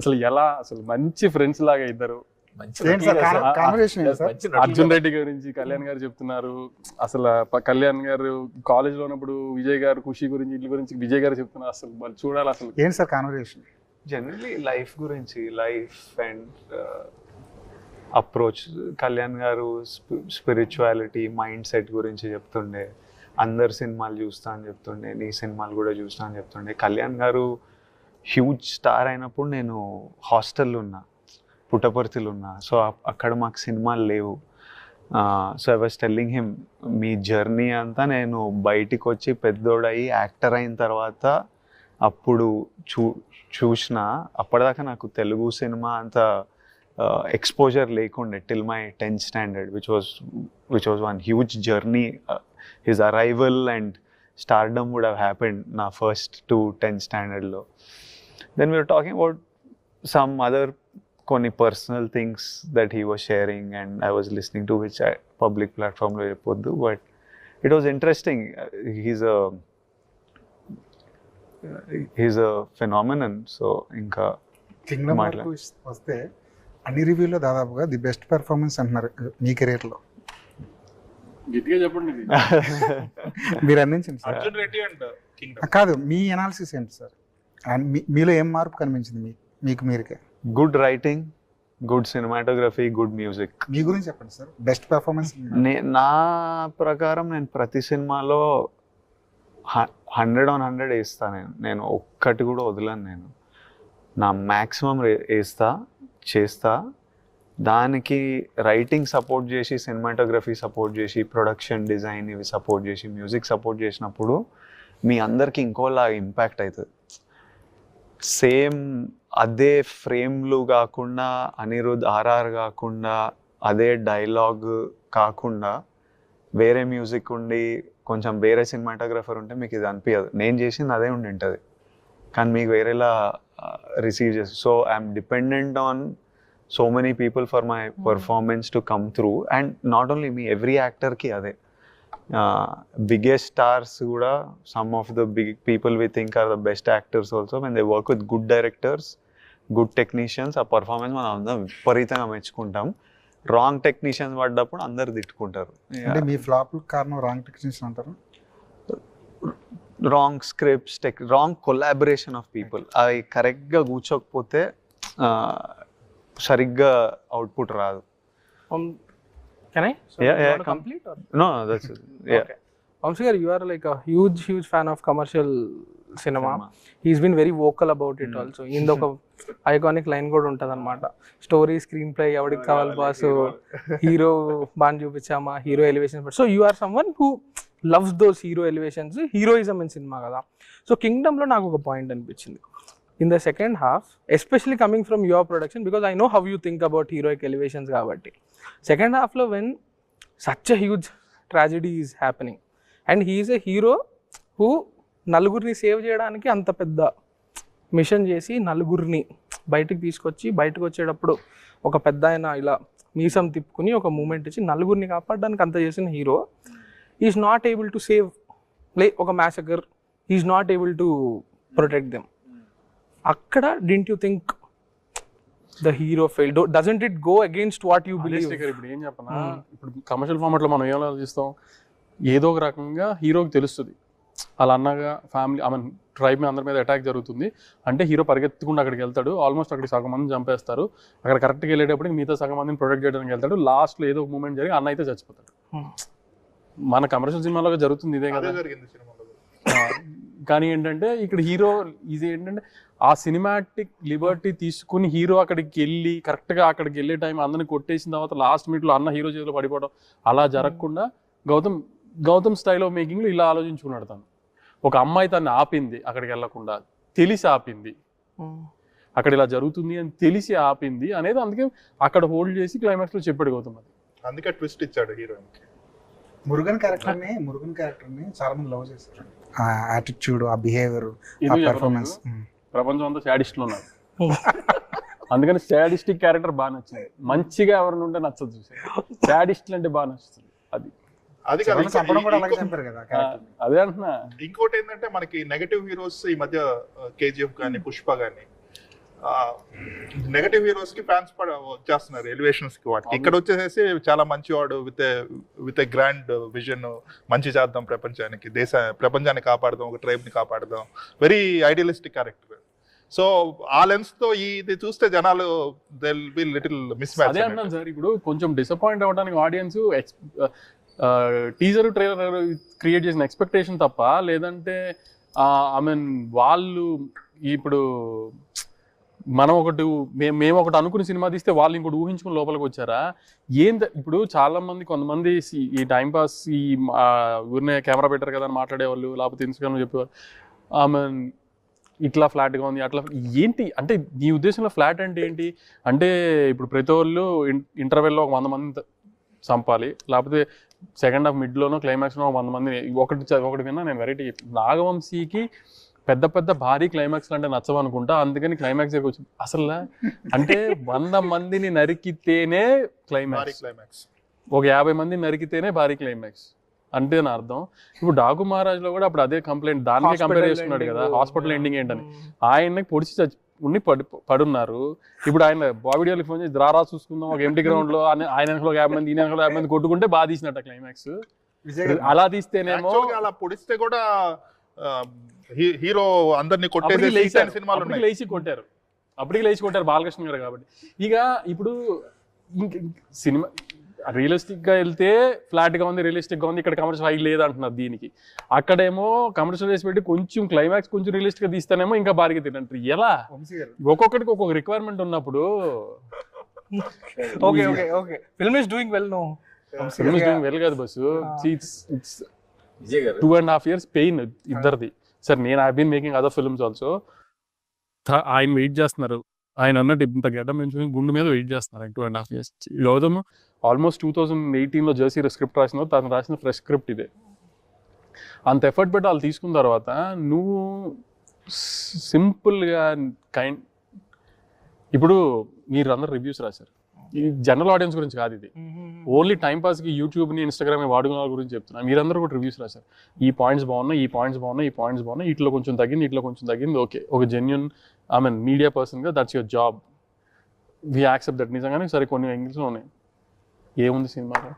అసలు ఎలా అసలు మంచి ఫ్రెండ్స్ లాగా ఇద్దరు. అర్జున్ రెడ్డి గురించి కళ్యాణ్ గారు చెప్తున్నారు. అసలు కళ్యాణ్ గారు కాలేజ్లో ఉన్నప్పుడు విజయ్ గారు ఖుషి గురించి వీళ్ళ గురించి విజయ్ గారు చెప్తున్నారు. అసలు వాళ్ళు చూడాలి అసలు. ఏంటి సార్ కాన్వర్సేషన్ జనరలీ లైఫ్ గురించి life and approach Kalyan garu spirituality mind set గురించి చెప్తుండే. అందరు సినిమాలు చూస్తా అని చెప్తుండే. నీ సినిమాలు కూడా చూస్తా అని చెప్తుండే. కళ్యాణ్ గారు హ్యూజ్ స్టార్ అయినప్పుడు నేను హాస్టల్లో ఉన్నా పుట్టపర్తిలో ఉన్నా సో అక్కడ మాకు సినిమాలు లేవు. So I was telling him me journey అంతా నేను బయటికి వచ్చి పెద్దోడయి యాక్టర్ అయిన తర్వాత అప్పుడు చూ చూసిన అప్పటిదాకా నాకు తెలుగు సినిమా అంత ఎక్స్పోజర్ లేకుండే till my tenth standard which was which was one huge journey his arrival and stardom would happened నా ఫస్ట్ టు టెన్త్ స్టాండర్డ్లో then we're talking about some other కొన్ని personal things that he was sharing and I was listening to which public ప్లాట్ఫామ్లో చెప్పొద్దు but it was interesting he's a he's a phenomenon so ఇంకా వస్తే అన్ని రివ్యూలో దాదాపుగా the best performance అంటున్నారు మీ కెరీర్లో. గట్టిగా చెప్పండి. మీరు అందించండి సార్ కాదు మీ అనాలిసిస్ ఏంటి సార్ అండ్ మీలో ఏం మార్పు కనిపించింది మీ మీకు మీరుకే? Good writing good cinematography good music మీ గురించి చెప్పండి సార్. బెస్ట్ పెర్ఫార్మెన్స్ నా ప్రకారం నేను ప్రతి సినిమాలో హండ్రెడ్ ఆన్ హండ్రెడ్ వేస్తా నేను. నేను ఒక్కటి కూడా వదలను నేను. నా మ్యాక్సిమం వేస్తా చేస్తా. దానికి రైటింగ్ సపోర్ట్ చేసి సినిమాటోగ్రఫీ సపోర్ట్ చేసి ప్రొడక్షన్ డిజైన్ ఇవి సపోర్ట్ చేసి మ్యూజిక్ సపోర్ట్ చేసినప్పుడు మీ అందరికి ఇంకోలా ఇంపాక్ట్ అవుతుంది. సేమ్ అదే ఫ్రేమ్లు కాకుండా అనిరుద్ ఆర్ఆర్ కాకుండా అదే డైలాగ్ కాకుండా వేరే మ్యూజిక్ ఉండి కొంచెం వేరే సినిమాటోగ్రఫర్ ఉంటే మీకు ఇది అనిపించదు నేను చేసింది అదే ఉండి ఉంటుంది. కానీ మీకు వేరేలా రిసీవ్ చేసి so I'm dependent on so many people for my performance to come through. And not only me every యాక్టర్కి అదే. బిగ్గెస్ట్ స్టార్స్ కూడా some of the big people we think are the best actors also when they work with good directors good technicians ఆ performance మనం అందరం విపరీతంగా మెచ్చుకుంటాం. Wrong technicians పడ్డప్పుడు అందరు తిట్టుకుంటారు. అంటే మీ ఫ్లాప్ కారణం రాంగ్ టెక్నీషియన్ అంటారు? Wrong scripts tech wrong collaboration of people అవి కరెక్ట్గా కూర్చోకపోతే ఆ, సరిగ్గా అవుట్పుట్ రాదు. Can I? So Yeah, you yeah, want to come. complete or? No that's yeah garu, you are like a huge, huge fan of commercial cinema. He's been very vocal about it Hmm. also. ఇందు ఒక iconic line కూడా ఉంటుంది అనమాట story screen play ఎవరికి కావాలి boss hero. బాగా చూపించామా? Hero elevation so you are someone who loves those hero elevations heroism in cinema కదా. So కింగ్డమ్లో నాకు ఒక పాయింట్ అనిపించింది. In the second half especially coming from your production because I know how you think about heroic elevations కాబట్టి. Second హాఫ్లో when such a huge tragedy is happening. And he's a hero who నలుగురిని save చేయడానికి అంత పెద్ద machine చేసి నలుగురిని బయటికి తీసుకొచ్చి బయటకు వచ్చేటప్పుడు ఒక పెద్ద ఆయన ఇలా మీసం తిప్పుకుని ఒక మూమెంట్ ఇచ్చి నలుగురిని కాపాడడానికి అంత చేసిన hero is not able to save లే ఒక massacre is not able to protect them అక్కడ didn't you think the hero fail doesn't it go against what you believe ఇప్పుడు ఏం చెప్పనా? Hmm. ఇప్పుడు కమర్షియల్ ఫార్మాట్లో మనం ఏం ఆలోచిస్తాం? ఏదో ఒక రకంగా హీరోకి తెలుస్తుంది. వాళ్ళ అన్నగా ఫ్యామిలీ ఐ మీన్ ట్రైబ్ మీద అందరి మీద అటాక్ జరుగుతుంది. అంటే హీరో పరిగెత్తుకుండా అక్కడికి వెళ్తాడు. ఆల్మోస్ట్ అక్కడికి సగం మంది చంపేస్తారు. అక్కడ కరెక్ట్గా వెళ్ళేటప్పుడు మిగతా సగం మందిని ప్రొటెక్ట్ చేయడానికి వెళ్తాడు. లాస్ట్లో ఏదో ఒక మూమెంట్ జరిగి అన్న అయితే చచ్చిపోతాడు. Hmm. మన కమర్షియల్ సినిమాలో జరుగుతుంది ఇదే కదా. కానీ ఏంటంటే ఇక్కడ హీరో ఇది ఏంటంటే ఆ సినిమాటిక్ లిబర్టీ తీసుకుని హీరో అక్కడికి వెళ్ళి కరెక్ట్గా అక్కడికి వెళ్ళే టైం అందరిని కొట్టేసిన తర్వాత లాస్ట్ మినిట్లో అన్న హీరో చేతిలో పడిపోవడం అలా జరగకుండా గౌతమ్ గౌతమ్ స్టైల్ ఆఫ్ మేకింగ్లో ఇలా ఆలోచించుకున్నాడు తను ఒక అమ్మాయి తను ఆపింది అక్కడికి వెళ్ళకుండా తెలిసి ఆపింది. అక్కడ ఇలా జరుగుతుంది అని తెలిసి ఆపింది అనేది అందుకే అక్కడ హోల్డ్ చేసి క్లైమాక్స్లో చెప్పాడు గౌతమ్ అది. అందుకే ట్విస్ట్ ఇచ్చాడు హీరోయిన్ మురుగన్ క్యారెక్టర్ని మురుగన్ క్యారెక్టర్ని చాలా మంది లవ్ చేశారు ఆ యాటిట్యూడ్ ఆ బిహేవియర్ ఆ పెర్ఫార్మెన్స్ ప్రపంచం అంతా శాడిస్టులు ఉన్నారు. అందుకని శాడిస్టిక్ క్యారెక్టర్ బాగా నచ్చింది. మంచిగా ఎవరిని ఉంటే నచ్చదు చూసే. శాడిస్టులు అంటే బాగా నచ్చుతుంది. అది. అది అదే అంటున్నా. ఇంకోటి ఏంటంటే మనకి నెగటివ్ హీరోస్ ఈ మధ్య కేజీఎఫ్ కానీ పుష్ప కానీ నెగటివ్ హీరోస్కి ఫ్యాన్స్ వచ్చేస్తున్నారు ఎలివేషన్స్కి వాటికి. ఇక్కడ వచ్చేసేసి చాలా మంచివాడు with with a grand vision మంచి చేద్దాం ప్రపంచానికి దేశ ప్రపంచాన్ని కాపాడదాం ఒక ట్రైబ్ని కాపాడదాం. వెరీ ఐడియలిస్టిక్ క్యారెక్టర్ సో ఆ లెన్స్తో ఇది చూస్తే జనాలు దిల్ బి లిటిల్ మిస్ అదే అంటున్నాను సార్ ఇప్పుడు కొంచెం డిసప్పాయింట్ అవ్వడానికి ఆడియన్స్ టీజర్ ట్రైలర్ క్రియేట్ చేసిన ఎక్స్పెక్టేషన్ తప్ప లేదంటే ఐ మీన్ వాళ్ళు ఇప్పుడు మనం ఒకటి మేము ఒకటి అనుకుని సినిమా తీస్తే వాళ్ళు ఇంకోటి ఊహించుకుని లోపలికి వచ్చారా? ఏం ఇప్పుడు చాలా మంది కొంతమంది ఈ టైం పాస్ ఈ ఊరినే కెమెరా పెట్టారు కదా అని మాట్లాడేవాళ్ళు లేకపోతే ఇన్స్టాగ్రామ్ చెప్పేవాళ్ళు. ఐ మీన్ ఇట్లా ఫ్లాట్గా ఉంది అట్లా ఏంటి? అంటే నీ ఉద్దేశంలో ఫ్లాట్ అంటే ఏంటి? అంటే ఇప్పుడు ప్రతి వాళ్ళు ఇంటర్వెల్లో ఒక వంద మంది చంపాలి లేకపోతే సెకండ్ హాఫ్ మిడ్లోనో క్లైమాక్స్లో ఒక వంద మంది ఒకటి ఒకటి విన్నా నేను వెరైటీ నాగవంశీకి పెద్ద పెద్ద భారీ క్లైమాక్స్ అంటే నచ్చవు అనుకుంటా అందుకని క్లైమాక్స్ వచ్చి అసలు? అంటే వంద మందిని నరికితేనే క్లైమాక్స్ క్లైమాక్స్ ఒక యాభై మంది నరికితేనే భారీ క్లైమాక్స్ అంటే నా అర్థం. ఇప్పుడు డాకు మహారాజ్లో కూడా అప్పుడు అదే కంప్లైంట్ దానికే కంపేర్ చేసుకున్నాడు కదా. హాస్పిటల్ ఎండింగ్ ఏంటని. ఆయన్ని పొడిచి చచ్చి ఉండి పడి పడున్నారు. ఇప్పుడు ఆయన బాబిడియోకి ఫోన్ చేసి రారా చూసుకుందాం ఒక ఎంటీ గ్రౌండ్లో ఆయన ఆయన వెనకలో యాభై మంది ఈయన వెనకలో యాభై మంది కొట్టుకుంటే బాగా తీసినట్ట క్లైమాక్స్ అలా తీస్తేనేమో అలా పొడిస్తే కూడా హీరో అందరినీ కొట్టేసి సినిమాలు లేచి కొట్టారు. అప్పటికి లేచి కొట్టారు బాలకృష్ణ గారు కాబట్టి. ఇక ఇప్పుడు ఇంక సినిమా రియలిస్టిక్గా వెళ్తే ఫ్లాట్గా ఉంది రియలిస్టిక్గా ఉంది ఇక్కడ కమర్షియల్ హై లేదు అంటున్నారు దీనికి. అక్కడేమో కమర్షియల్ వేసి పెట్టి కొంచెం క్లైమాక్స్ కొంచెం రియలిస్టిక్గా తీస్తేనేమో ఇంకా బాగా తినంటారు ఎలా? ఒక్కొక్కటికి ఒక్కొక్క రిక్వైర్మెంట్ ఉన్నప్పుడు okay okay okay. Film is doing well no film doing well కాదు boss. It's it's Vijay garu. Two and half years pain ఇద్దరిది. సార్ నేను I been making other films also ఆయన వెయిట్ చేస్తున్నారు. ఆయన అన్నట్టు ఇంత గడ్డ పెంచుకుని గుండు మీద వెయిట్ చేస్తున్నారు two and half years Gautam almost two thousand ఎయిటీన్లో జర్సీ స్క్రిప్ట్ రాసిన తను రాసిన ఫ్రెష్ స్క్రిప్ట్ ఇదే. అంత ఎఫర్ట్ పెట్టి వాళ్ళు తీసుకున్న తర్వాత నువ్వు సింపుల్గా కైండ్ ఇప్పుడు మీరు అందరు రివ్యూస్ రాశారు. ఇది జనరల్ ఆడియన్స్ గురించి కాదు ఇది. ఓన్లీ టైం పాస్కి యూట్యూబ్ని ఇన్స్టాగ్రామ్ వాడుకునే వాళ్ళ గురించి చెప్తున్నా. మీరందరూ కూడా రివ్యూస్ రాశారు. ఈ పాయింట్స్ బాగున్నాయి ఈ పాయింట్స్ బాగున్నాయి ఈ పాయింట్స్ బాగున్నాయి ఇట్లా కొంచెం తగ్గింది ఇట్లా కొంచెం తగ్గింది. ఓకే ఒక జెన్యున్ ఐ మీన్ మీడియా పర్సన్గా that's your job we accept that నిజంగానే సరే కొన్ని యాంగిల్స్లో ఉన్నాయి. ఏముంది సినిమాలో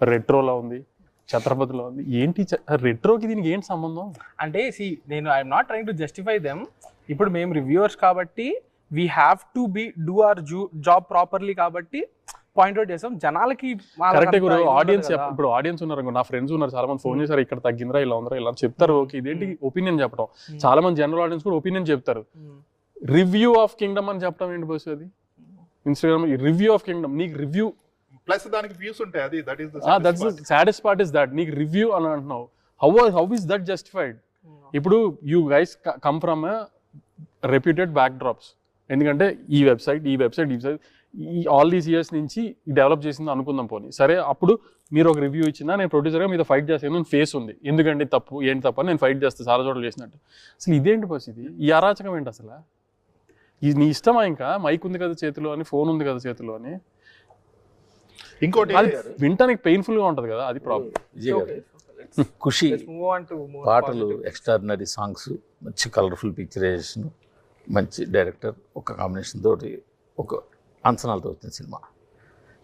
రెట్రోలో ఉంది ఛత్రపతిలో ఉంది. ఏంటి రెట్రోకి దీనికి ఏంటి సంబంధం? అంటే సి నేను I'm not trying to justify them ఇప్పుడు మేము రివ్యూవర్స్ కాబట్టి we have to be do our job properly కాబట్టి పాయింట్అవుట్ చేసాం. జనాలకి కరెక్ట్ ఇప్పుడు ఆడియన్స్. ఇప్పుడు ఆడియన్స్ ఉన్నారు అనుకో, నా ఫ్రెండ్స్ ఉన్నారు చాలా మంది ఫోన్ చేశారు ఇక్కడ తగ్గిందిరా ఇలా ఉందిరా ఇలా చెప్తారు. ఓకే ఇదేంటి ఒపీనియన్ చెప్పడం. చాలా మంది జనరల్ ఆడియన్స్ కూడా ఒపీనియన్ చెప్తారు. రివ్యూ ఆఫ్ కింగ్డమ్ అని చెప్పడం ఏంటి బస్ అది? ఇన్స్టాగ్రామ్ రివ్యూ ఆఫ్ కింగ్డమ్ నీకు రివ్యూ ప్లస్ దానికి వ్యూస్ ఉంటాయి అది that is that's saddest part is that నీకు రివ్యూ అని అంటున్నావు. How how is that justified ఇప్పుడు you guys come from reputed backdrops ఎందుకంటే ఈ వెబ్సైట్ ఈ వెబ్సైట్ ఈ వెబ్సైట్ ఈ ఆల్ దీస్ ఇయర్స్ నుంచి డెవలప్ చేసింది అనుకుందాం పోనీ. సరే అప్పుడు మీరు ఒక రివ్యూ ఇచ్చినా నేను ప్రొడ్యూసర్గా మీతో ఫైట్ చేస్తాను ఫేస్ ఉంది. ఎందుకంటే తప్పు ఏంటి తప్పు అని నేను ఫైట్ చేస్తాను చాలా చోట్ల చేసినట్టు. అసలు ఇదేంటి బస్ ఇది ఈ అరాచకం ఏంటి అసలు? ఇది నీ ఇష్టమా ఇంకా? మైక్ ఉంది కదా చేతిలో అని ఫోన్ ఉంది కదా చేతిలో అని. ఇంకోటి అది వింటానికి పెయిన్ఫుల్గా ఉంటది కదా అది ప్రాబ్లం ఖుషి పాటలు. ఎక్స్ట్రాడినరీ సాంగ్స్ మంచి కలర్ఫుల్ పిక్చరైజేషన్ మంచి డైరెక్టర్ ఒక కాంబినేషన్ తోటి ఒక అంచనాలతో వచ్చిన సినిమా.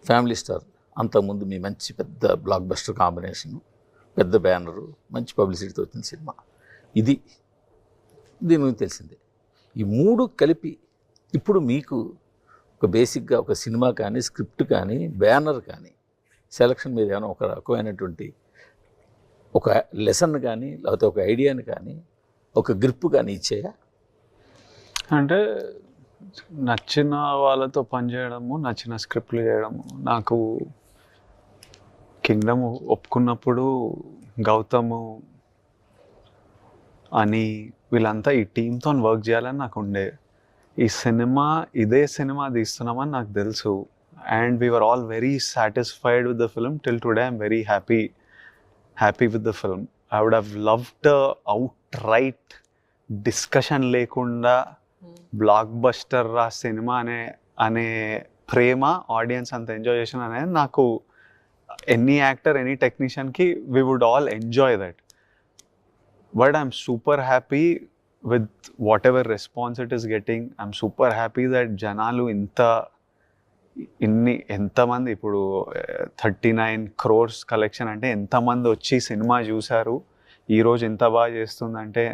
Family star. అంతకుముందు మీ మంచి పెద్ద బ్లాక్ బస్టర్ కాంబినేషన్ పెద్ద బ్యానరు మంచి పబ్లిసిటీతో వచ్చిన సినిమా. ఇది దీని గురించి తెలిసిందే. ఈ మూడు కలిపి ఇప్పుడు మీకు ఒక బేసిక్గా ఒక సినిమా కానీ స్క్రిప్ట్ కానీ బ్యానర్ కానీ సెలక్షన్ మీద ఏమైనా ఒక రకమైనటువంటి ఒక లెసన్ కానీ లేకపోతే ఒక ఐడియాని కానీ ఒక గ్రిప్ కానీ ఇచ్చేయా? అంటే నచ్చిన వాళ్ళతో పనిచేయడము నచ్చిన స్క్రిప్ట్లు చేయడము నాకు కింగ్డమ్ ఒప్పుకున్నప్పుడు గౌతము అని వీళ్ళంతా ఈ టీంతో వర్క్ చేయాలని నాకు ఉండే. ఈ సినిమా ఇదే సినిమా తీస్తున్నామని నాకు తెలుసు. And we're all very satisfied with the film till today I'm very happy happy with the film I would have loved outright discussion లేకుండా బ్లాక్ బస్టర్ ఆ సినిమా అనే అనే ప్రేమ ఆడియన్స్ అంత ఎంజాయ్ చేసిన అనేది నాకు any actor any టెక్నీషియన్కి we would all enjoy that but I'm super happy with whatever response it is getting I'm super happy that జనాలు ఇంత ఇన్ని ఎంతమంది ఇప్పుడు థర్టీ నైన్ క్రోర్స్ కలెక్షన్ అంటే ఎంతమంది వచ్చి సినిమా చూశారు? ఈరోజు ఎంత బాగా చేస్తుందంటే